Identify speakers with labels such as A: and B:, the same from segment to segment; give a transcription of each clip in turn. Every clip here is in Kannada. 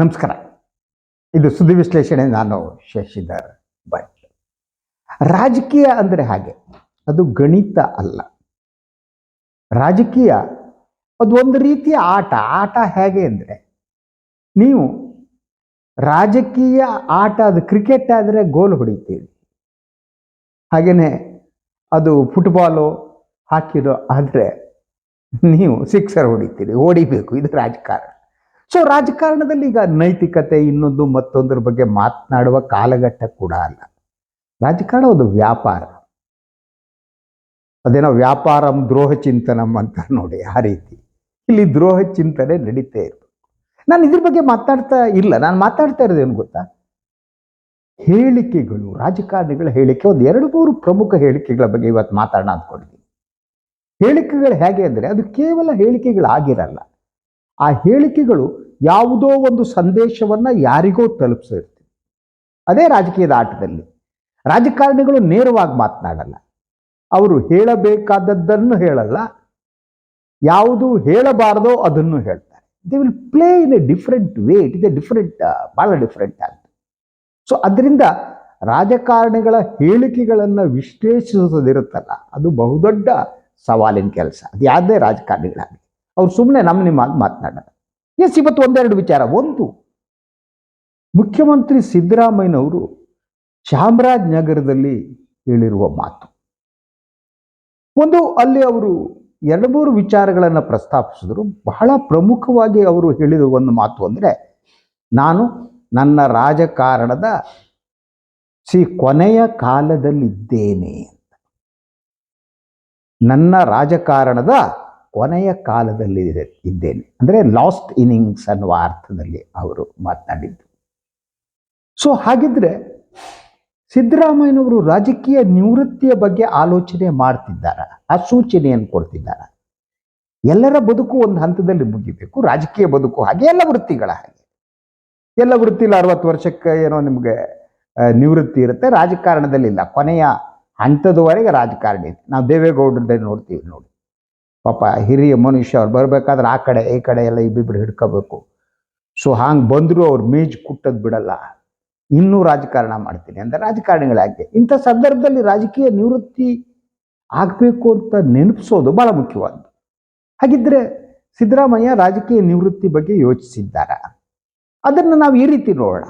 A: ನಮಸ್ಕಾರ. ಇದು ಸುದ್ದಿ ವಿಶ್ಲೇಷಣೆ ನಾನು ಶಶಿಧರ್ ಭಟ್. ರಾಜಕೀಯ ಅಂದರೆ ಹಾಗೆ, ಅದು ಗಣಿತ ಅಲ್ಲ. ರಾಜಕೀಯ, ಅದು ಒಂದು ರೀತಿಯ ಆಟ. ಆಟ ಹೇಗೆ ಅಂದರೆ, ನೀವು ರಾಜಕೀಯ ಆಟ, ಅದು ಕ್ರಿಕೆಟ್ ಆದರೆ ಗೋಲ್ ಹೊಡಿತೀರಿ. ಹಾಗೆಯೇ ಅದು ಫುಟ್ಬಾಲು ಹಾಕಿರೋ ಆದರೆ ನೀವು ಸಿಕ್ಸರ್ ಹೊಡಿತೀರಿ. ಓಡಿಬೇಕು, ಇದು ರಾಜಕಾರಣ. ಸೊ ರಾಜಕಾರಣದಲ್ಲಿ ಈಗ ನೈತಿಕತೆ ಇನ್ನೊಂದು ಮತ್ತೊಂದರ ಬಗ್ಗೆ ಮಾತನಾಡುವ ಕಾಲಘಟ್ಟ ಕೂಡ ಅಲ್ಲ. ರಾಜಕಾರಣ ಒಂದು ವ್ಯಾಪಾರ. ಅದೇನೋ ವ್ಯಾಪಾರಂ ದ್ರೋಹ ಚಿಂತನಂ ಅಂತ ನೋಡಿ ಆ ರೀತಿ. ಇಲ್ಲಿ ದ್ರೋಹ ಚಿಂತನೆ ನಡೀತೇ ಇರಬೇಕು. ನಾನು ಇದ್ರ ಬಗ್ಗೆ ಮಾತಾಡ್ತಾ ಇಲ್ಲ. ನಾನು ಮಾತಾಡ್ತಾ ಇರೋದು ಏನು ಗೊತ್ತಾ? ಹೇಳಿಕೆಗಳು, ರಾಜಕಾರಣಿಗಳ ಹೇಳಿಕೆ, ಒಂದು ಎರಡು ಮೂರು ಪ್ರಮುಖ ಹೇಳಿಕೆಗಳ ಬಗ್ಗೆ ಇವತ್ತು ಮಾತಾಡೋಣ ಅಂದ್ಕೊಂಡಿದ್ದೀನಿ. ಹೇಳಿಕೆಗಳು ಹೇಗೆ ಅಂದರೆ ಅದು ಕೇವಲ ಹೇಳಿಕೆಗಳಾಗಿರಲ್ಲ. ಆ ಹೇಳಿಕೆಗಳು ಯಾವುದೋ ಒಂದು ಸಂದೇಶವನ್ನು ಯಾರಿಗೋ ತಲುಪಿಸಿರ್ತೀವಿ ಅದೇ ರಾಜಕೀಯದ ಆಟದಲ್ಲಿ. ರಾಜಕಾರಣಿಗಳು ನೇರವಾಗಿ ಮಾತನಾಡಲ್ಲ. ಅವರು ಹೇಳಬೇಕಾದದ್ದನ್ನು ಹೇಳಲ್ಲ. ಯಾವುದು ಹೇಳಬಾರದೋ ಅದನ್ನು ಹೇಳ್ತಾರೆ. They will play in a different way it is a different ಭಾಳ ಡಿಫ್ರೆಂಟ್ ಆಗ್ತದೆ ಸೊ ಅದರಿಂದ ರಾಜಕಾರಣಿಗಳ ಹೇಳಿಕೆಗಳನ್ನು ವಿಶ್ಲೇಷಿಸೋದಿರುತ್ತಲ್ಲ. ಅದು ಬಹುದೊಡ್ಡ ಸವಾಲಿನ ಕೆಲಸ. ಅದು ಯಾವುದೇ ರಾಜಕಾರಣಿಗಳಾಗಲಿ. ಅವ್ರು ಸುಮ್ಮನೆ ನಮ್ಮ ನಿಮ್ಮ ಮಾತನಾಡೋಣ ಎಸ್, ಇವತ್ತು ಒಂದೆರಡು ವಿಚಾರ. ಒಂದು, ಮುಖ್ಯಮಂತ್ರಿ ಸಿದ್ದರಾಮಯ್ಯನವರು ಚಾಮರಾಜನಗರದಲ್ಲಿ ಹೇಳಿರುವ ಮಾತು. ಒಂದು, ಅಲ್ಲಿ ಅವರು ಎರಡು ಮೂರು ವಿಚಾರಗಳನ್ನು ಪ್ರಸ್ತಾಪಿಸಿದ್ರು. ಬಹಳ ಪ್ರಮುಖವಾಗಿ ಅವರು ಹೇಳಿದ ಒಂದು ಮಾತು ಅಂದರೆ, ನಾನು ನನ್ನ ರಾಜಕಾರಣದ ಸಿ ಕೊನೆಯ ಕಾಲದಲ್ಲಿದ್ದೇನೆ ಅಂತ. ನನ್ನ ರಾಜಕಾರಣದ ಕೊನೆಯ ಕಾಲದಲ್ಲಿ ಇದೆ- ಇದ್ದೇನೆ. ಅಂದರೆ ಲಾಸ್ಟ್ ಇನಿಂಗ್ಸ್ ಅನ್ನುವ ಅರ್ಥದಲ್ಲಿ ಅವರು ಮಾತನಾಡಿದ್ದು. ಸೊ ಹಾಗಿದ್ರೆ ಸಿದ್ದರಾಮಯ್ಯನವರು ರಾಜಕೀಯ ನಿವೃತ್ತಿಯ ಬಗ್ಗೆ ಆಲೋಚನೆ ಮಾಡ್ತಿದ್ದಾರ, ಆ ಸೂಚನೆಯನ್ನು ಕೊಡ್ತಿದ್ದಾರ. ಎಲ್ಲರ ಬದುಕು ಒಂದು ಹಂತದಲ್ಲಿ ಮುಗಿಬೇಕು, ರಾಜಕೀಯ ಬದುಕು ಹಾಗೆ, ಎಲ್ಲ ವೃತ್ತಿಗಳ ಹಾಗೆ. ಎಲ್ಲ ವೃತ್ತಿಲಿ ಅರವತ್ತು ವರ್ಷಕ್ಕೆ ಏನೋ ನಿಮಗೆ ನಿವೃತ್ತಿ ಇರುತ್ತೆ, ರಾಜಕಾರಣದಲ್ಲಿ ಇಲ್ಲ. ಕೊನೆಯ ಹಂತದವರೆಗೆ ರಾಜಕಾರಣಿ ಇದೆ. ನಾವು ದೇವೇಗೌಡರದ್ದೇ ನೋಡ್ತೀವಿ, ನೋಡಿ. ಪಾಪ ಹಿರಿಯ ಮನುಷ್ಯ ಅವ್ರು ಬರಬೇಕಾದ್ರೆ ಆ ಕಡೆ, ಈ ಕಡೆ ಎಲ್ಲ ಇಬ್ಬಿಬ್ರು ಹಿಡ್ಕೋಬೇಕು. ಸೊ ಹಾಂಗೆ ಬಂದರೂ ಅವ್ರು ಮೇಜ್ ಕುಟ್ಟದ್ ಬಿಡಲ್ಲ. ಇನ್ನೂ ರಾಜಕಾರಣ ಮಾಡ್ತೀನಿ ಅಂದರೆ ರಾಜಕಾರಣಿಗಳಾಗಿ ಇಂಥ ಸಂದರ್ಭದಲ್ಲಿ ರಾಜಕೀಯ ನಿವೃತ್ತಿ ಆಗಬೇಕು ಅಂತ ನೆನಪಿಸೋದು ಭಾಳ ಮುಖ್ಯವಾದ್ದು. ಹಾಗಿದ್ರೆ ಸಿದ್ದರಾಮಯ್ಯ ರಾಜಕೀಯ ನಿವೃತ್ತಿ ಬಗ್ಗೆ ಯೋಚಿಸಿದ್ದಾರ. ಅದನ್ನು ನಾವು ಈ ರೀತಿ ನೋಡೋಣ.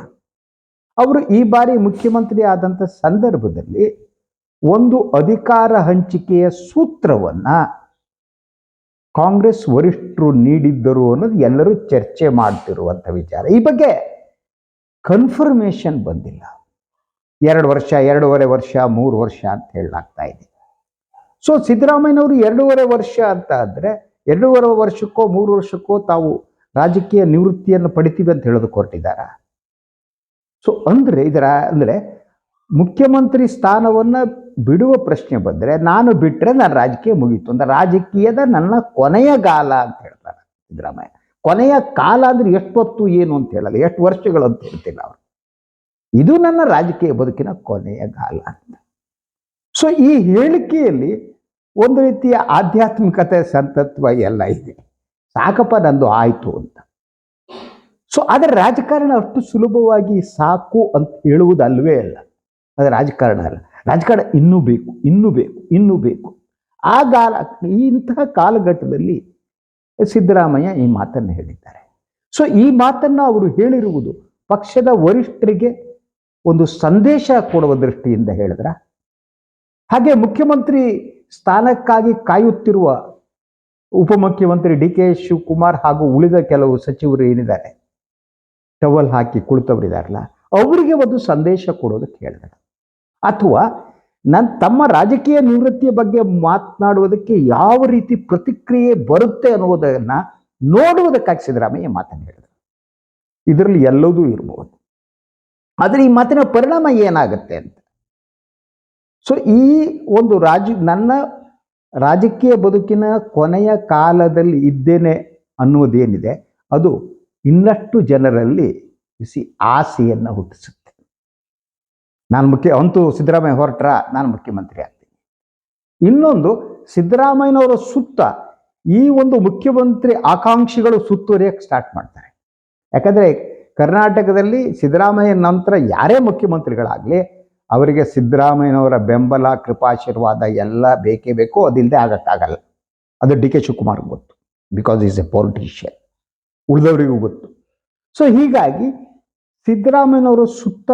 A: ಅವರು ಈ ಬಾರಿ ಮುಖ್ಯಮಂತ್ರಿ ಆದಂಥ ಸಂದರ್ಭದಲ್ಲಿ ಒಂದು ಅಧಿಕಾರ ಹಂಚಿಕೆಯ ಸೂತ್ರವನ್ನ ಕಾಂಗ್ರೆಸ್ ವರಿಷ್ಠರು ನೀಡಿದ್ದರು ಅನ್ನೋದು ಎಲ್ಲರೂ ಚರ್ಚೆ ಮಾಡ್ತಿರುವಂಥ ವಿಚಾರ. ಈ ಬಗ್ಗೆ ಕನ್ಫರ್ಮೇಷನ್ ಬಂದಿಲ್ಲ. ಎರಡು ವರ್ಷ, ಎರಡೂವರೆ ವರ್ಷ, ಮೂರು ವರ್ಷ ಅಂತ ಹೇಳಲಾಗ್ತಾ ಇದೆ. ಸೊ ಸಿದ್ದರಾಮಯ್ಯನವರು ಎರಡೂವರೆ ವರ್ಷ ಅಂತ ಅಂದರೆ ಎರಡೂವರೆ ವರ್ಷಕ್ಕೋ, ಮೂರು ವರ್ಷಕ್ಕೋ ತಾವು ರಾಜಕೀಯ ನಿವೃತ್ತಿಯನ್ನು ಪಡಿತೀವಿ ಅಂತ ಹೇಳೋದಕ್ಕೆ ಕೊಟ್ಟಿದ್ದಾರೆ ಸೊ ಅಂದರೆ ಇದರ, ಅಂದರೆ ಮುಖ್ಯಮಂತ್ರಿ ಸ್ಥಾನವನ್ನು ಬಿಡುವ ಪ್ರಶ್ನೆ ಬಂದರೆ ನಾನು ಬಿಟ್ಟರೆ ನನ್ನ ರಾಜಕೀಯ ಮುಗೀತು ಅಂದರೆ ರಾಜಕೀಯದ ನನ್ನ ಕೊನೆಯ ಕಾಲ ಅಂತ ಹೇಳ್ತಾರೆ ಸಿದ್ದರಾಮಯ್ಯ. ಕೊನೆಯ ಕಾಲ ಅಂದ್ರೆ ಎಷ್ಟೊತ್ತು ಏನು ಅಂತ ಹೇಳಲ್ಲ, ಎಷ್ಟು ವರ್ಷಗಳು ಅಂತ ಹೇಳ್ತಿಲ್ಲ ಅವರು. ಇದು ನನ್ನ ರಾಜಕೀಯ ಬದುಕಿನ ಕೊನೆಯ ಕಾಲ ಅಂತ. ಸೊ ಈ ಹೇಳಿಕೆಯಲ್ಲಿ ಒಂದು ರೀತಿಯ ಆಧ್ಯಾತ್ಮಿಕತೆ ಸಂತತ್ವ ಎಲ್ಲ ಇದೆ. ಸಾಕಪ್ಪ, ನಂದು ಆಯ್ತು ಅಂತ. ಸೊ ಆದರೆ ರಾಜಕಾರಣ ಅಷ್ಟು ಸುಲಭವಾಗಿ ಸಾಕು ಅಂತ ಹೇಳುವುದಲ್ವೇ ಅಲ್ಲ. ಅದು ರಾಜಕಾರಣ ಅಲ್ಲ. ರಾಜಕಾರಣ ಇನ್ನೂ ಬೇಕು ಇನ್ನೂ ಬೇಕು ಇನ್ನೂ ಬೇಕು. ಆ ಕಾಲ ಇಂತಹ ಕಾಲಘಟ್ಟದಲ್ಲಿ ಸಿದ್ದರಾಮಯ್ಯ ಈ ಮಾತನ್ನು ಹೇಳಿದ್ದಾರೆ. ಸೊ ಈ ಮಾತನ್ನು ಅವರು ಹೇಳಿರುವುದು ಪಕ್ಷದ ವರಿಷ್ಠರಿಗೆ ಒಂದು ಸಂದೇಶ ಕೊಡುವ ದೃಷ್ಟಿಯಿಂದ ಹೇಳಿದ್ರ? ಹಾಗೆ ಮುಖ್ಯಮಂತ್ರಿ ಸ್ಥಾನಕ್ಕಾಗಿ ಕಾಯುತ್ತಿರುವ ಉಪಮುಖ್ಯಮಂತ್ರಿ ಡಿ ಕೆ ಶಿವಕುಮಾರ್ ಹಾಗೂ ಉಳಿದ ಕೆಲವು ಸಚಿವರು ಏನಿದ್ದಾರೆ? ಟವಲ್ ಹಾಕಿ ಕುಳಿತವರಿದಾರಲ್ಲ ಅವರಿಗೆ ಒಂದು ಸಂದೇಶ ಕೊಡೋದಕ್ಕೆ ಹೇಳಿದ್ರು. ಅಥವಾ ನನ್ನ ತಮ್ಮ ರಾಜಕೀಯ ನಿವೃತ್ತಿಯ ಬಗ್ಗೆ ಮಾತನಾಡುವುದಕ್ಕೆ ಯಾವ ರೀತಿ ಪ್ರತಿಕ್ರಿಯೆ ಬರುತ್ತೆ ಅನ್ನುವುದನ್ನ ನೋಡುವುದಕ್ಕಾಗಿ ಸಿದ್ದರಾಮಯ್ಯ ಮಾತನ್ನು ಹೇಳಿದರು. ಇದರಲ್ಲಿ ಎಲ್ಲದೂ ಇರಬಹುದು ಆದರೆ ಈ ಮಾತಿನ ಪರಿಣಾಮ ಏನಾಗುತ್ತೆ ಅಂತ. ಸೊ ಈ ಒಂದು ರಾಜ, ನನ್ನ ರಾಜಕೀಯ ಬದುಕಿನ ಕೊನೆಯ ಕಾಲದಲ್ಲಿ ಇದ್ದೇನೆ ಅನ್ನುವುದೇನಿದೆ, ಅದು ಇನ್ನಷ್ಟು ಜನರಲ್ಲಿ ಬಿಸಿ ಆಸೆಯನ್ನು ಹುಟ್ಟಿಸುತ್ತೆ. ನಾನು ಮುಖ್ಯ, ಅಂತೂ ಸಿದ್ದರಾಮಯ್ಯ ಹೊರಟ್ರ, ನಾನು ಮುಖ್ಯಮಂತ್ರಿ ಆಗ್ತೀನಿ. ಇನ್ನೊಂದು, ಸಿದ್ದರಾಮಯ್ಯನವರ ಸುತ್ತ ಈ ಒಂದು ಮುಖ್ಯಮಂತ್ರಿ ಆಕಾಂಕ್ಷಿಗಳು ಸುತ್ತುವರಿಯಕ್ಕೆ ಸ್ಟಾರ್ಟ್ ಮಾಡ್ತಾರೆ. ಯಾಕಂದರೆ ಕರ್ನಾಟಕದಲ್ಲಿ ಸಿದ್ದರಾಮಯ್ಯ ನಂತರ ಯಾರೇ ಮುಖ್ಯಮಂತ್ರಿಗಳಾಗಲಿ, ಅವರಿಗೆ ಸಿದ್ದರಾಮಯ್ಯನವರ ಬೆಂಬಲ, ಕೃಪಾಶೀರ್ವಾದ ಎಲ್ಲ ಬೇಕೇ ಬೇಕು ಅದಿಲ್ಲದೆ ಆಗಕ್ಕಾಗಲ್ಲ. ಅದು ಡಿ ಕೆ ಶಿವಕುಮಾರ್ ಗೊತ್ತು ಬಿಕಾಸ್ ಈಸ್ ಎ ಪೊಲಿಟಿಷಿಯನ್ ಉಳಿದವರಿಗೂ ಗೊತ್ತು. ಸೊ ಹೀಗಾಗಿ ಸಿದ್ದರಾಮಯ್ಯನವರ ಸುತ್ತ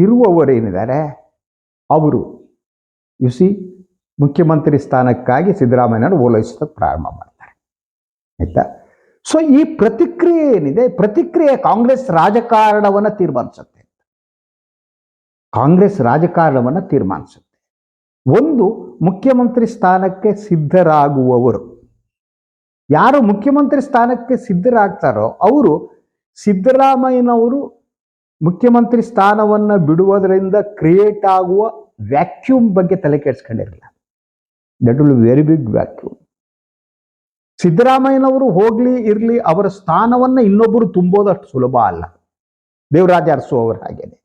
A: ಇರುವವರೇನಿದ್ದಾರೆ? ಅವರು. ಯು ಸಿ ಮುಖ್ಯಮಂತ್ರಿ ಸ್ಥಾನಕ್ಕಾಗಿ ಸಿದ್ದರಾಮಯ್ಯನವರು ಓಲೈಸೋದಕ್ಕೆ ಪ್ರಾರಂಭ ಮಾಡ್ತಾರೆ. ಆಯಿತಾ? ಸೊ ಈ ಪ್ರತಿಕ್ರಿಯೆ ಏನಿದೆ? ಪ್ರತಿಕ್ರಿಯೆ ಕಾಂಗ್ರೆಸ್ ರಾಜಕಾರಣವನ್ನು ತೀರ್ಮಾನಿಸುತ್ತೆ ಕಾಂಗ್ರೆಸ್ ರಾಜಕಾರಣವನ್ನು ತೀರ್ಮಾನಿಸುತ್ತೆ. ಒಂದು, ಮುಖ್ಯಮಂತ್ರಿ ಸ್ಥಾನಕ್ಕೆ ಸಿದ್ಧರಾಗುವವರು. ಯಾರು ಮುಖ್ಯಮಂತ್ರಿ ಸ್ಥಾನಕ್ಕೆ ಸಿದ್ಧರಾಗ್ತಾರೋ, ಅವರು ಸಿದ್ದರಾಮಯ್ಯನವರು ಮುಖ್ಯಮಂತ್ರಿ ಸ್ಥಾನವನ್ನು ಬಿಡುವುದರಿಂದ ಕ್ರಿಯೇಟ್ ಆಗುವ ವ್ಯಾಕ್ಯೂಮ್ ಬಗ್ಗೆ ತಲೆ ಕೆಡಿಸ್ಕೊಂಡಿರಲಿಲ್ಲ. That will very big vacuum ಸಿದ್ದರಾಮಯ್ಯನವರು ಹೋಗ್ಲಿ, ಇರಲಿ, ಅವರ ಸ್ಥಾನವನ್ನು ಇನ್ನೊಬ್ಬರು ತುಂಬೋದು ಅಷ್ಟು ಸುಲಭ ಅಲ್ಲ. ದೇವರಾಜ ಅರಸು ಅವರ ಹಾಗೇನೆ.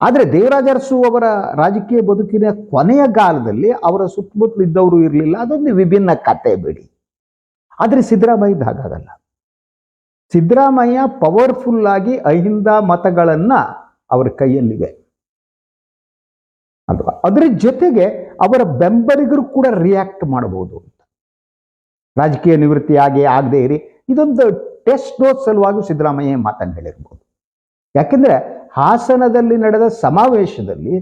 A: ಆದರೆ ದೇವರಾಜ ಅರಸು ಅವರ ರಾಜಕೀಯ ಬದುಕಿನ ಕೊನೆಯ ಕಾಲದಲ್ಲಿ ಅವರ ಸುತ್ತಮುತ್ತಲಿದ್ದವರು ಇರಲಿಲ್ಲ. ಅದೊಂದು ವಿಭಿನ್ನ ಕತೆ ಬಿಡಿ. ಆದರೆ ಸಿದ್ದರಾಮಯ್ಯದ ಹಾಗಾಗಲ್ಲ. ಸಿದ್ದರಾಮಯ್ಯ ಪವರ್ಫುಲ್ ಆಗಿ ಅಹಿಂದ ಮತಗಳನ್ನು ಅವರ ಕೈಯಲ್ಲಿವೆ. ಅಥವಾ ಅದರ ಜೊತೆಗೆ ಅವರ ಬೆಂಬಲಿಗರು ಕೂಡ ರಿಯಾಕ್ಟ್ ಮಾಡಬಹುದು ಅಂತ. ರಾಜಕೀಯ ನಿವೃತ್ತಿ ಆಗಿ ಆಗದೆ ಇರಿ, ಇದೊಂದು ಟೆಸ್ಟ್ ಡೋಸ್ ಸಲುವಾಗಿ ಸಿದ್ದರಾಮಯ್ಯ ಮಾತನ್ನು ಹೇಳಿರ್ಬೋದು ಯಾಕೆಂದರೆ ಹಾಸನದಲ್ಲಿ ನಡೆದ ಸಮಾವೇಶದಲ್ಲಿ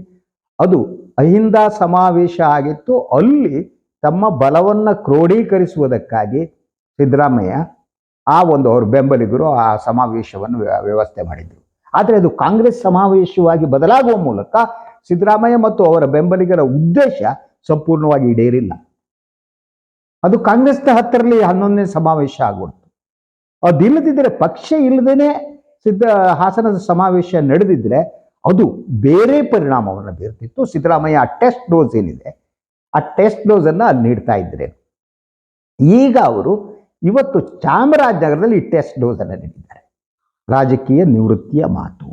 A: ಅದು ಅಹಿಂದ ಸಮಾವೇಶ ಆಗಿತ್ತು, ಅಲ್ಲಿ ತಮ್ಮ ಬಲವನ್ನು ಕ್ರೋಢೀಕರಿಸುವುದಕ್ಕಾಗಿ ಸಿದ್ದರಾಮಯ್ಯ ಆ ಒಂದು ಅವ್ರ ಬೆಂಬಲಿಗರು ಆ ಸಮಾವೇಶವನ್ನು ವ್ಯ- ವ್ಯವಸ್ಥೆ ಮಾಡಿದ್ರು. ಆದರೆ ಅದು ಕಾಂಗ್ರೆಸ್ ಸಮಾವೇಶವಾಗಿ ಬದಲಾಗುವ ಮೂಲಕ ಸಿದ್ದರಾಮಯ್ಯ ಮತ್ತು ಅವರ ಬೆಂಬಲಿಗರ ಉದ್ದೇಶ ಸಂಪೂರ್ಣವಾಗಿ ಈಡೇರಿಲ್ಲ. ಅದು ಕಾಂಗ್ರೆಸ್ನ ಹತ್ತರಲ್ಲಿ ಹನ್ನೊಂದನೇ ಸಮಾವೇಶ ಆಗ್ಬಿಡ್ತು. ಅದಿಲ್ಲದಿದ್ದರೆ ಪಕ್ಷ ಇಲ್ಲದೇನೆ ಸಿದ್ಧ ಹಾಸನದ ಸಮಾವೇಶ ನಡೆದಿದ್ರೆ ಅದು ಬೇರೆ ಪರಿಣಾಮವನ್ನು ಬೀರ್ತಿತ್ತು. ಸಿದ್ದರಾಮಯ್ಯ ಆ ಟೆಸ್ಟ್ ಡೋಸ್ ಏನಿದೆ, ಆ ಟೆಸ್ಟ್ ಡೋಸನ್ನು ಅಲ್ಲಿ ನೀಡ್ತಾ ಇದ್ರೆ ಈಗ ಅವರು ಇವತ್ತು ಚಾಮರಾಜನಗರದಲ್ಲಿ ಟೆಸ್ಟ್ ಡೋಸನ್ನು ನೀಡಿದ್ದಾರೆ. ರಾಜಕೀಯ ನಿವೃತ್ತಿಯ ಮಾತು.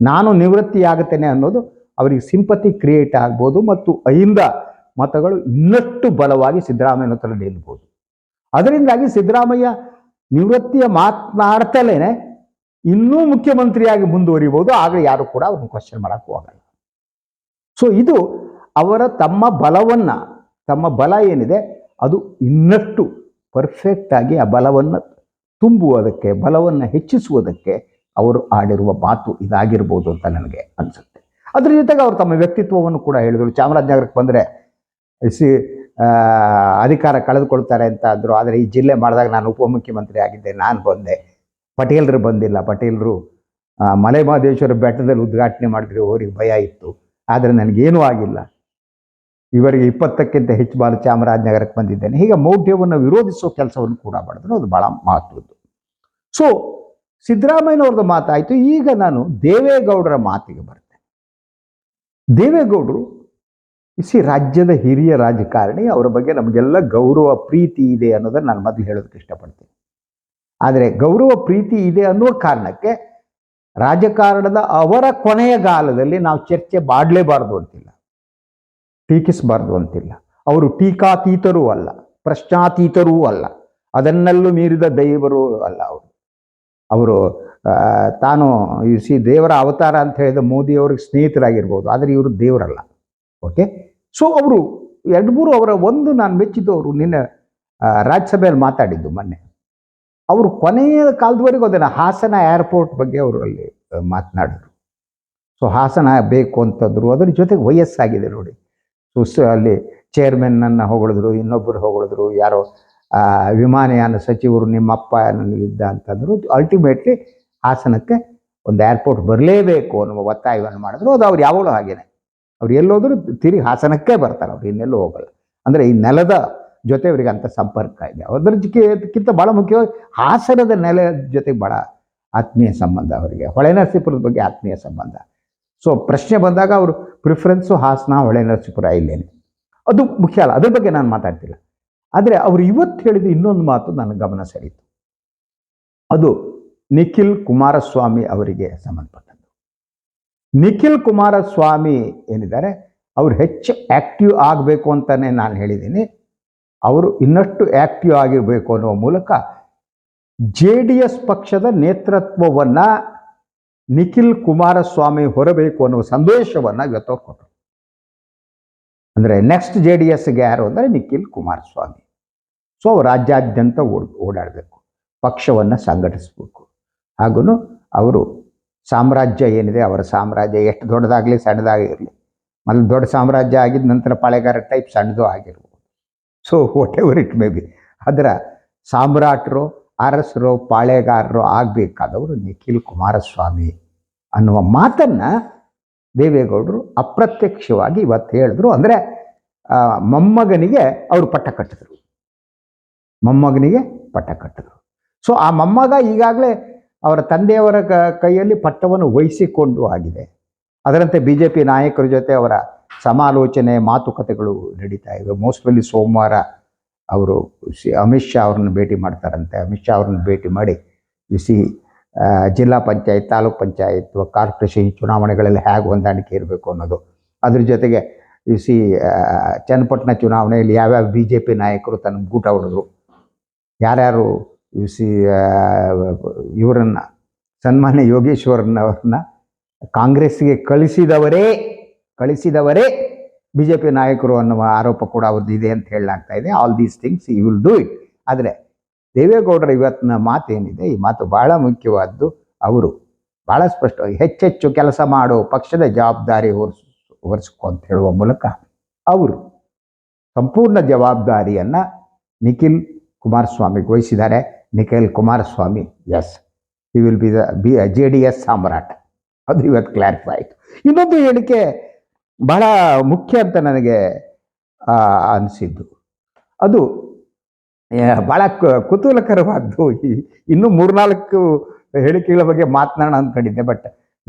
A: ನಾನು ನಿವೃತ್ತಿಯಾಗುತ್ತೇನೆ ಅನ್ನೋದು ಅವರಿಗೆ ಸಿಂಪತಿ ಕ್ರಿಯೇಟ್ ಆಗ್ಬೋದು ಮತ್ತು ಅಹಿಂದ ಮತಗಳು ಇನ್ನಷ್ಟು ಬಲವಾಗಿ ಸಿದ್ದರಾಮಯ್ಯನ ಹತ್ರ ನಿಲ್ಬೋದು. ಅದರಿಂದಾಗಿ ಸಿದ್ದರಾಮಯ್ಯ ನಿವೃತ್ತಿಯ ಮಾತನಾಡ್ತಲೇ ಇನ್ನೂ ಮುಖ್ಯಮಂತ್ರಿಯಾಗಿ ಮುಂದುವರಿಬೋದು, ಆಗ ಯಾರು ಕೂಡ ಅವ್ರನ್ನ ಕ್ವಶನ್ ಮಾಡೋಕ್ಕೆ ಹೋಗಲ್ಲ. ಸೊ ಇದು ಅವರ ತಮ್ಮ ಬಲವನ್ನು, ತಮ್ಮ ಬಲ ಏನಿದೆ ಅದು ಇನ್ನಷ್ಟು ಪರ್ಫೆಕ್ಟ್ ಆಗಿ ಆ ಬಲವನ್ನು ತುಂಬುವುದಕ್ಕೆ, ಬಲವನ್ನು ಹೆಚ್ಚಿಸುವುದಕ್ಕೆ ಅವರು ಆಡಿರುವ ಮಾತು ಇದಾಗಿರ್ಬೋದು ಅಂತ ನನಗೆ ಅನಿಸುತ್ತೆ. ಅದ್ರ ಜೊತೆಗೆ ಅವರು ತಮ್ಮ ವ್ಯಕ್ತಿತ್ವವನ್ನು ಕೂಡ ಹೇಳಿದರು. ಚಾಮರಾಜನಗರಕ್ಕೆ ಬಂದರೆ ಸಿ ಅಧಿಕಾರ ಕಳೆದುಕೊಳ್ತಾರೆ ಅಂತ ಅಂದರು. ಆದರೆ ಈ ಜಿಲ್ಲೆ ಮಾಡಿದಾಗ ನಾನು ಉಪಮುಖ್ಯಮಂತ್ರಿ ಆಗಿದ್ದೆ, ನಾನು ಬಂದೆ. ಪಟೇಲರು ಬಂದಿಲ್ಲ. ಪಟೇಲರು ಮಲೆಮಹದೇಶ್ವರ ಮಲೆ ಮಹದೇಶ್ವರ ಬೆಟ್ಟದಲ್ಲಿ ಉದ್ಘಾಟನೆ ಮಾಡಿದ್ರೆ ಅವರಿಗೆ ಭಯ ಇತ್ತು. ಆದರೆ ನನಗೇನೂ ಆಗಿಲ್ಲ. ಇವರಿಗೆ ಇಪ್ಪತ್ತಕ್ಕಿಂತ ಹೆಚ್ಚು ಬಾರಿ ಚಾಮರಾಜನಗರಕ್ಕೆ ಬಂದಿದ್ದೇನೆ. ಹೀಗೆ ಮೌಢ್ಯವನ್ನು ವಿರೋಧಿಸುವ ಕೆಲಸವನ್ನು ಕೂಡ ಮಾಡಿದ್ರು. ಅದು ಬಹಳ ಮಹತ್ವದ್ದು. ಸೊ ಸಿದ್ದರಾಮಯ್ಯನವ್ರದ್ದು ಮಾತಾಯಿತು. ಈಗ ನಾನು ದೇವೇಗೌಡರ ಮಾತಿಗೆ ಬರ್ತೇನೆ. ದೇವೇಗೌಡರು ಇಸಿ ರಾಜ್ಯದ ಹಿರಿಯ ರಾಜಕಾರಣಿ. ಅವರ ಬಗ್ಗೆ ನಮಗೆಲ್ಲ ಗೌರವ, ಪ್ರೀತಿ ಇದೆ ಅನ್ನೋದನ್ನು ನಾನು ಮೊದಲು ಹೇಳೋದಕ್ಕೆ ಇಷ್ಟಪಡ್ತೇನೆ. ಆದರೆ ಗೌರವ, ಪ್ರೀತಿ ಇದೆ ಅನ್ನುವ ಕಾರಣಕ್ಕೆ ರಾಜಕಾರಣದ ಅವರ ಕೊನೆಯ ಕಾಲದಲ್ಲಿ ನಾವು ಚರ್ಚೆ ಮಾಡಲೇಬಾರ್ದು ಅಂತಿಲ್ಲ. ಟೀಕಿಸಬಾರ್ದು ಅಂತಿಲ್ಲ. ಅವರು ಟೀಕಾತೀತರೂ ಅಲ್ಲ ಪ್ರಶ್ನಾತೀತರೂ ಅಲ್ಲ. ಅದನ್ನೆಲ್ಲೂ ಮೀರಿದ ದೈವರು ಅಲ್ಲ ಅವರು. ಅವರು ತಾನು ಯು ಸಿ ದೇವರ ಅವತಾರ ಅಂತ ಹೇಳಿದ ಮೋದಿ ಅವ್ರಿಗೆ ಸ್ನೇಹಿತರಾಗಿರ್ಬೋದು ಆದರೆ ಇವರು ದೇವರಲ್ಲ. ಓಕೆ ಸೊ ಅವರು ಎರಡು ಮೂರು ಅವರ ಒಂದು ನಾನು ಮೆಚ್ಚಿದವರು ನಿನ್ನೆ ಆ, ರಾಜ್ಯಸಭೆಯಲ್ಲಿ ಮಾತಾಡಿದ್ದು ಮೊನ್ನೆ. ಅವರು ಕೊನೆಯ ಕಾಲದವರೆಗೂ ಅದನ್ನು ಹಾಸನ ಏರ್ಪೋರ್ಟ್ ಬಗ್ಗೆ ಅವರು ಅಲ್ಲಿ ಮಾತನಾಡಿದ್ರು. ಸೊ ಹಾಸನ ಬೇಕು ಅಂತಂದ್ರು ಅದರ ಜೊತೆಗೆ ವಯಸ್ಸಾಗಿದೆ ನೋಡಿ. ಸೊ ಸ- ಅಲ್ಲಿ ಚೇರ್ಮನ್ನನ್ನು ಹೊಗಳಿದ್ರು ಇನ್ನೊಬ್ಬರು ಹೊಗಳಿದ್ರು, ಯಾರೋ ವಿಮಾನಯಾನ ಸಚಿವರು ನಿಮ್ಮಪ್ಪ ನನ್ನಲ್ಲಿದ್ದ ಅಂತಂದ್ರು. ಅಲ್ಟಿಮೇಟ್ಲಿ ಹಾಸನಕ್ಕೆ ಒಂದು ಏರ್ಪೋರ್ಟ್ ಬರಲೇಬೇಕು ಅನ್ನುವ ಒತ್ತಾಯವನ್ನು ಮಾಡಿದ್ರು. ಅದು ಅವ್ರು ಯಾವಾಗಲೂ ಹಾಗೇನೆ. ಅವ್ರು ಎಲ್ಲೋದ್ರು ತಿರಿ ಹಾಸನಕ್ಕೆ ಬರ್ತಾರೆ ಅವ್ರು, ಇನ್ನೆಲ್ಲೂ ಹೋಗಲ್ಲ. ಅಂದರೆ ಈ ನೆಲದ ಜೊತೆ ಅವರಿಗೆ ಅಂಥ ಸಂಪರ್ಕ ಇದೆ. ಅದರ ಜೊತೆಗಿಂತ ಭಾಳ ಮುಖ್ಯವಾಗಿ ಹಾಸನದ ನೆಲ ಜೊತೆಗೆ ಭಾಳ ಆತ್ಮೀಯ ಸಂಬಂಧ ಅವರಿಗೆ. ಹೊಳೆನರಸೀಪುರದ ಬಗ್ಗೆ ಆತ್ಮೀಯ ಸಂಬಂಧ. ಸೊ ಪ್ರಶ್ನೆ ಬಂದಾಗ ಅವರು ಪ್ರಿಫರೆನ್ಸು ಹಾಸನ ಹೊಳೆನರಸೀಪುರ ಇಲ್ಲೇನೆ. ಅದು ಮುಖ್ಯ ಅಲ್ಲ, ಅದ್ರ ಬಗ್ಗೆ ನಾನು ಮಾತಾಡ್ತಿಲ್ಲ. ಆದರೆ ಅವರು ಇವತ್ತು ಹೇಳಿದ ಇನ್ನೊಂದು ಮಾತು ನನ್ನ ಗಮನ ಸೆಳೀತು ಅದು ನಿಖಿಲ್ ಕುಮಾರಸ್ವಾಮಿ ಅವರಿಗೆ ಸಂಬಂಧಪಟ್ಟದ್ದು. ನಿಖಿಲ್ ಕುಮಾರಸ್ವಾಮಿ ಏನಿದ್ದಾರೆ, ಅವರು ಹೆಚ್ಚು ಆ್ಯಕ್ಟಿವ್ ಆಗಬೇಕು ಅಂತಲೇ ನಾನು ಹೇಳಿದ್ದೀನಿ ಅವರು ಇನ್ನಷ್ಟು ಆ್ಯಕ್ಟಿವ್ ಆಗಿರಬೇಕು ಅನ್ನುವ ಮೂಲಕ ಜೆ ಡಿ ಎಸ್ ಪಕ್ಷದ ನೇತೃತ್ವವನ್ನು ನಿಖಿಲ್ ಕುಮಾರಸ್ವಾಮಿ ಹೊರಬೇಕು ಅನ್ನುವ ಸಂದೇಶವನ್ನು ಇವತ್ತು ಕೊಟ್ಟರು ಅಂದರೆ ನೆಕ್ಸ್ಟ್ ಜೆ ಡಿ ಎಸ್ಗೆ ಯಾರು ಅಂದರೆ ನಿಖಿಲ್ ಕುಮಾರಸ್ವಾಮಿ. ಸೊ ರಾಜ್ಯಾದ್ಯಂತ ಓಡ್, ಓಡಾಡಬೇಕು. ಪಕ್ಷವನ್ನು ಸಂಘಟಿಸಬೇಕು. ಹಾಗೂ ಅವರು ಸಾಮ್ರಾಜ್ಯ ಏನಿದೆ, ಅವರ ಸಾಮ್ರಾಜ್ಯ ಎಷ್ಟು ದೊಡ್ಡದಾಗಲಿ ಸಣ್ಣದಾಗಿರಲಿ ಮೊದಲು ದೊಡ್ಡ ಸಾಮ್ರಾಜ್ಯ ಆಗಿದ ನಂತರ ಪಾಳೆಗಾರ ಟೈಪ್ ಸಣ್ಣದು ಆಗಿರ್ಬೋದು. So whatever it may be ಅದರ ಸಾಮ್ರಾಟರು ಅರಸರು, ಪಾಳೆಗಾರರು ಆಗಬೇಕಾದವರು ನಿಖಿಲ್ ಕುಮಾರಸ್ವಾಮಿ ಅನ್ನುವ ಮಾತನ್ನು ದೇವೇಗೌಡರು ಅಪ್ರತ್ಯಕ್ಷವಾಗಿ ಇವತ್ತು ಹೇಳಿದ್ರು. ಅಂದರೆ ಮೊಮ್ಮಗನಿಗೆ ಅವರು ಪಟ್ಟ ಕಟ್ಟಿದ್ರು. ಮೊಮ್ಮಗನಿಗೆ ಪಟ್ಟ ಕಟ್ಟಿದ್ರು. ಸೊ ಆ ಮೊಮ್ಮಗ ಈಗಾಗಲೇ ಅವರ ತಂದೆಯವರ ಕೈಯಲ್ಲಿ ಪಟ್ಟವನ್ನು ವಹಿಸಿಕೊಂಡು ಆಗಿದೆ. ಅದರಂತೆ ಬಿ ಜೆ ಪಿ ನಾಯಕರ ಜೊತೆ ಅವರ ಸಮಾಲೋಚನೆ, ಮಾತುಕತೆಗಳು ನಡೀತಾ ಇವೆ. ಮೋಸ್ಟ್ಲಿ ಸೋಮವಾರ ಅವರು ಅಮಿತ್ ಶಾ ಅವ್ರನ್ನ ಭೇಟಿ ಮಾಡ್ತಾರಂತೆ. ಅಮಿತ್ ಶಾ ಅವ್ರನ್ನ ಭೇಟಿ ಮಾಡಿ ಸಿ ಜಿಲ್ಲಾ ಪಂಚಾಯತ್, ತಾಲೂಕ್ ಪಂಚಾಯತ್ ಕಾರ್ಪೊರೇಷನ್ ಚುನಾವಣೆಗಳಲ್ಲಿ ಹೇಗೆ ಹೊಂದಾಣಿಕೆ ಇರಬೇಕು ಅನ್ನೋದು. ಅದ್ರ ಜೊತೆಗೆ ಯು ಸಿ ಚನ್ನಪಟ್ಟಣ ಚುನಾವಣೆಯಲ್ಲಿ ಯಾವ್ಯಾವ ಬಿ ಜೆ ಪಿ ನಾಯಕರು ತನ್ನ ಗೂಟ ಹೊಡೆದ್ರು. ಯಾರ್ಯಾರು ಯು ಸಿ ಇವರನ್ನು, ಸನ್ಮಾನ್ಯ ಯೋಗೇಶ್ವರನವ್ರನ್ನ ಕಾಂಗ್ರೆಸ್ಗೆ ಕಳಿಸಿದವರೇ ಕಳಿಸಿದವರೇ ಬಿ ಜೆ ಪಿ ನಾಯಕರು ಅನ್ನುವ ಆರೋಪ ಕೂಡ ಅವ್ರದ್ದು ಇದೆ ಅಂತ ಹೇಳಲಾಗ್ತಾ ಇದೆ. All these things you will do it ಆದರೆ ದೇವೇಗೌಡರ ಇವತ್ತಿನ ಮಾತೇನಿದೆ? ಈ ಮಾತು ಬಹಳ ಮುಖ್ಯವಾದ್ದು ಅವರು ಬಹಳ ಸ್ಪಷ್ಟವಾಗಿ ಹೆಚ್ಚೆಚ್ಚು ಕೆಲಸ ಮಾಡೋ ಪಕ್ಷದ ಜವಾಬ್ದಾರಿ ಹೊರಿಸ್, ಹೊರಿಸ್ಕೊ ಅಂತ ಹೇಳುವ ಮೂಲಕ ಅವರು ಸಂಪೂರ್ಣ ಜವಾಬ್ದಾರಿಯನ್ನು ನಿಖಿಲ್ ಕುಮಾರಸ್ವಾಮಿಗೆ ವಹಿಸಿದ್ದಾರೆ Nikhil Kumaraswamy as he will be the B J D S ಸಾಮ್ರಾಟ್. ಅದು ಇವತ್ತು ಕ್ಲಾರಿಫೈ ಆಯಿತು. ಇನ್ನೊಂದು ಹೇಳಿಕೆ ಬಹಳ ಮುಖ್ಯ ಅಂತ ನನಗೆ ಅನಿಸಿದ್ದು. ಅದು ಭಾಳ ಕುತೂಹಲಕರವಾದ್ದು. ಇನ್ನೂ ಮೂರ್ನಾಲ್ಕು ಹೇಳಿಕೆಗಳ ಬಗ್ಗೆ ಮಾತನಾಡೋಣ ಅಂದ್ಕೊಂಡಿದ್ದೆ ಬಟ್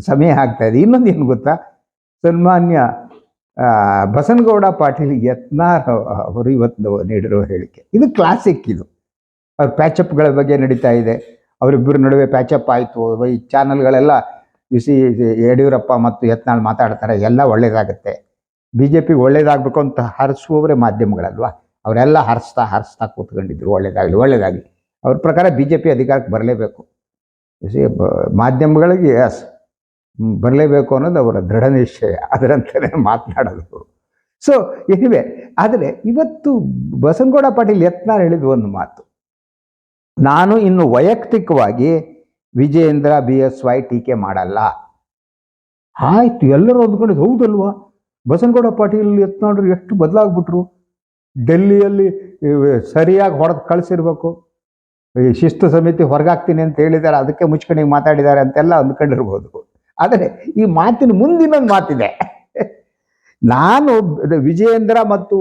A: ಸಮಯ ಆಗ್ತಾ ಇದೆ. ಇನ್ನೊಂದು ಏನು ಗೊತ್ತಾ? ಸನ್ಮಾನ್ಯ ಬಸನಗೌಡ ಪಾಟೀಲ್ ಯತ್ನಾರ್ ಅವರು ಇವತ್ತು ನೀಡಿರೋ ಹೇಳಿಕೆ. ಇದು ಕ್ಲಾಸಿಕ್ ಇದು. ಅವ್ರ ಪ್ಯಾಚಪ್ಗಳ ಬಗ್ಗೆ ನಡೀತಾ ಇದೆ. ಅವರಿಬ್ಬರ ನಡುವೆ ಪ್ಯಾಚಪ್ ಆಯಿತು. ಈ ಚಾನಲ್ಗಳೆಲ್ಲ ಬಿಸಿ ಯಡಿಯೂರಪ್ಪ ಮತ್ತು ಯತ್ನಾಳ್ ಮಾತಾಡ್ತಾರೆ, ಎಲ್ಲ ಒಳ್ಳೇದಾಗುತ್ತೆ. ಬಿ ಜೆ ಪಿಗೆ ಒಳ್ಳೇದಾಗಬೇಕು ಅಂತ ಹರಿಸುವವರೇ ಮಾಧ್ಯಮಗಳಲ್ವಾ? ಅವರೆಲ್ಲ ಹರಿಸ್ತಾ ಹರಿಸ್ತಾ ಕೂತ್ಕೊಂಡಿದ್ರು, ಒಳ್ಳೇದಾಗಲಿ ಒಳ್ಳೇದಾಗಲಿ. ಅವ್ರ ಪ್ರಕಾರ ಬಿ ಜೆ ಪಿ ಅಧಿಕಾರಕ್ಕೆ ಬರಲೇಬೇಕು ಬಿಸಿ ಮಾಧ್ಯಮಗಳಿಗೆ ಎಸ್ ಬರಲೇಬೇಕು ಅನ್ನೋದು ಅವರ ದೃಢ ನಿಶ್ಚಯ. ಅದರಂತೆಯೇ ಮಾತನಾಡೋದು. ಸೊ ಎನಿವೆ ಆದರೆ ಇವತ್ತು ಬಸನಗೌಡ ಪಾಟೀಲ್ ಯತ್ನಾಳ್ ಹೇಳಿದ ಒಂದು ಮಾತು. ನಾನು ಇನ್ನು ವೈಯಕ್ತಿಕವಾಗಿ ವಿಜಯೇಂದ್ರ ಬಿ ಎಸ್ ವೈ ಟೀಕೆ ಮಾಡಲ್ಲ. ಆಯ್ತು, ಎಲ್ಲರೂ ಅಂದ್ಕೊಂಡಿದ್ದು ಹೌದಲ್ವಾ? ಬಸನಗೌಡ ಪಾಟೀಲ್ ಯತ್ನಾಳ್ರು ಎಷ್ಟು ಬದಲಾಗ್ಬಿಟ್ರು. ಡೆಲ್ಲಿಯಲ್ಲಿ ಸರಿಯಾಗಿ ಹೊಡೆದು ಕಳಿಸಿರ್ಬೇಕು. ಈ ಶಿಸ್ತು ಸಮಿತಿ ಹೊರಗಾಗ್ತೀನಿ ಅಂತ ಹೇಳಿದ್ದಾರೆ ಅದಕ್ಕೆ ಮುಚ್ಕೊಂಡಿಗೆ ಮಾತಾಡಿದ್ದಾರೆ ಅಂತೆಲ್ಲ ಅಂದ್ಕೊಂಡಿರ್ಬೋದು. ಆದರೆ, ಈ ಮಾತಿನ ಮುಂದಿನೊಂದು ಮಾತಿದೆ. ನಾನು ವಿಜಯೇಂದ್ರ ಮತ್ತು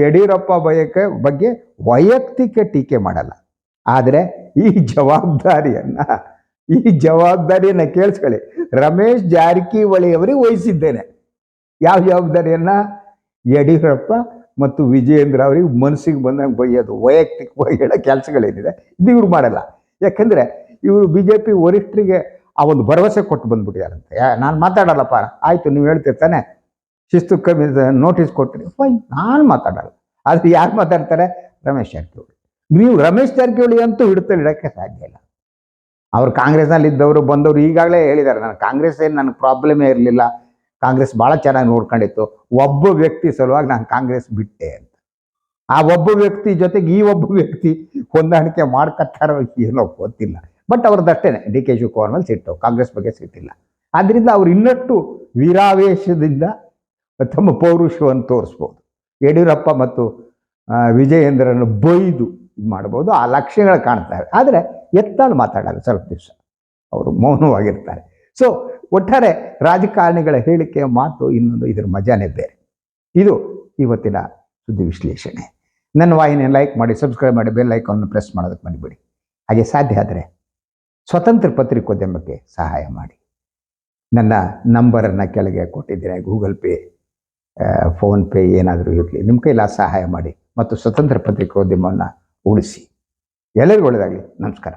A: ಯಡಿಯೂರಪ್ಪ ಬಯಕೆ, ಬಗ್ಗೆ ವೈಯಕ್ತಿಕ ಟೀಕೆ ಮಾಡಲ್ಲ. ಆದರೆ ಈ ಜವಾಬ್ದಾರಿಯನ್ನ ಈ ಜವಾಬ್ದಾರಿಯನ್ನ ಕೇಳಿಸ್ಕೊಳ್ಳಿ. ರಮೇಶ್ ಜಾರಕಿಹೊಳಿ ಅವರಿಗೆ ವಹಿಸಿದ್ದೇನೆ. ಯಾವ ಜವಾಬ್ದಾರಿಯನ್ನ? ಯಡಿಯೂರಪ್ಪ ಮತ್ತು ವಿಜಯೇಂದ್ರ ಅವರಿಗೆ ಮನಸ್ಸಿಗೆ ಬಂದಂಗೆ ಬೈಯೋದು ವೈಯಕ್ತಿಕವಾಗಿ ಹೇಳೋ ಕೆಲಸಗಳೇನಿದೆ ಇದು ಇವ್ರು ಮಾಡಲ್ಲ. ಯಾಕಂದರೆ ಇವರು ಬಿ ಜೆ ಪಿ ವರಿಷ್ಠರಿಗೆ ಆ ಒಂದು ಭರವಸೆ ಕೊಟ್ಟು ಬಂದ್ಬಿಟ್ಟಿದಾರಂತೆ. ನಾನು ಮಾತಾಡಲ್ಲಪ್ಪ. ಆಯಿತು, ನೀವು ಹೇಳ್ತಿರ್ತಾನೆ ಶಿಸ್ತು ಕಮ್ಮಿ, ನೋಟಿಸ್ ಕೊಟ್ಟಿರಿ ಫೈನ್, ನಾನು ಮಾತಾಡಲ್ಲ. ಆದರೆ ಯಾರು ಮಾತಾಡ್ತಾರೆ? ರಮೇಶ್ ಜಾರಕಿಹೊಳಿ. ನೀವು ರಮೇಶ್ ಜಾರಕಿಹೊಳಿ ಅಂತೂ ಹಿಡಿತಲ್ಲಿ ಇಡೋಕ್ಕೆ ಸಾಧ್ಯ ಇಲ್ಲ. ಅವ್ರು ಕಾಂಗ್ರೆಸ್ನಲ್ಲಿ ಇದ್ದವರು, ಬಂದವರು ಈಗಾಗಲೇ ಹೇಳಿದ್ದಾರೆ, ನಾನು ಕಾಂಗ್ರೆಸ್ ಏನು ನನಗೆ ಪ್ರಾಬ್ಲಮೇ ಇರಲಿಲ್ಲ, ಕಾಂಗ್ರೆಸ್ ಭಾಳ ಚೆನ್ನಾಗಿ ನೋಡ್ಕೊಂಡಿತ್ತು, ಒಬ್ಬ ವ್ಯಕ್ತಿ ಸಲುವಾಗಿ ನಾನು ಕಾಂಗ್ರೆಸ್ ಬಿಟ್ಟೆ ಅಂತ. ಆ ಒಬ್ಬ ವ್ಯಕ್ತಿ ಜೊತೆಗೆ ಈ ಒಬ್ಬ ವ್ಯಕ್ತಿ ಹೊಂದಾಣಿಕೆ ಮಾಡ್ಕೊತಾರೋ ಏನೋ ಗೊತ್ತಿಲ್ಲ. ಬಟ್ ಅವ್ರದ್ದಷ್ಟೇ ಡಿ ಕೆ ಶಿವಕುಮಾರ್ ಮೇಲೆ ಸಿಟ್ಟು, ಕಾಂಗ್ರೆಸ್ ಬಗ್ಗೆ ಸಿಟ್ಟಿಲ್ಲ. ಆದ್ದರಿಂದ ಅವ್ರು ಇನ್ನಷ್ಟು ವೀರಾವೇಶದಿಂದ ತಮ್ಮ ಪೌರುಷವನ್ನು ತೋರಿಸ್ಬೋದು. ಯಡಿಯೂರಪ್ಪ ಮತ್ತು ವಿಜಯೇಂದ್ರನ್ನು ವಿಜಯೇಂದ್ರನ ಬೈದು ಇದು ಮಾಡ್ಬೋದು ಆ ಲಕ್ಷ್ಯಗಳು ಕಾಣ್ತವೆ ಆದರೆ ಎತ್ತಾಳು ಮಾತಾಡಲ್ಲ, ಸ್ವಲ್ಪ ದಿವಸ. ಅವರು ಮೌನವಾಗಿರ್ತಾರೆ. ಸೊ ಒಟ್ಟಾರೆ ರಾಜಕಾರಣಿಗಳ ಹೇಳಿಕೆ ಮಾತು ಇನ್ನೊಂದು ಇದರ ಮಜಾನೇ ಬೇರೆ. ಇದು ಇವತ್ತಿನ ಸುದ್ದಿ ವಿಶ್ಲೇಷಣೆ. ನನ್ನ ವಾಹಿನಿ ಲೈಕ್ ಮಾಡಿ, ಸಬ್ಸ್ಕ್ರೈಬ್ ಮಾಡಿ, ಬೆಲ್ ಐಕಾನ್ ಪ್ರೆಸ್ ಮಾಡೋದಕ್ಕೆ ಮರಿಬೇಡಿ. ಹಾಗೆ ಸಾಧ್ಯ ಆದರೆ ಸ್ವತಂತ್ರ ಪತ್ರಿಕೋದ್ಯಮಕ್ಕೆ ಸಹಾಯ ಮಾಡಿ. ನನ್ನ ನಂಬರನ್ನು ಕೆಳಗೆ ಕೊಟ್ಟಿದ್ದೀರಾ ಗೂಗಲ್ ಪೇ ಫೋನ್ಪೇ ಏನಾದರೂ ಇರಲಿ, ನಿಮ್ಮ ಕೈಲ ಸಹಾಯ ಮಾಡಿ ಮತ್ತು ಸ್ವತಂತ್ರ ಪತ್ರಿಕೋದ್ಯಮವನ್ನು ಉಳಿಸಿ. ಎಲ್ಲರಿಗೂ ಒಳ್ಳೆಯದಾಗಲಿ ನಮಸ್ಕಾರ.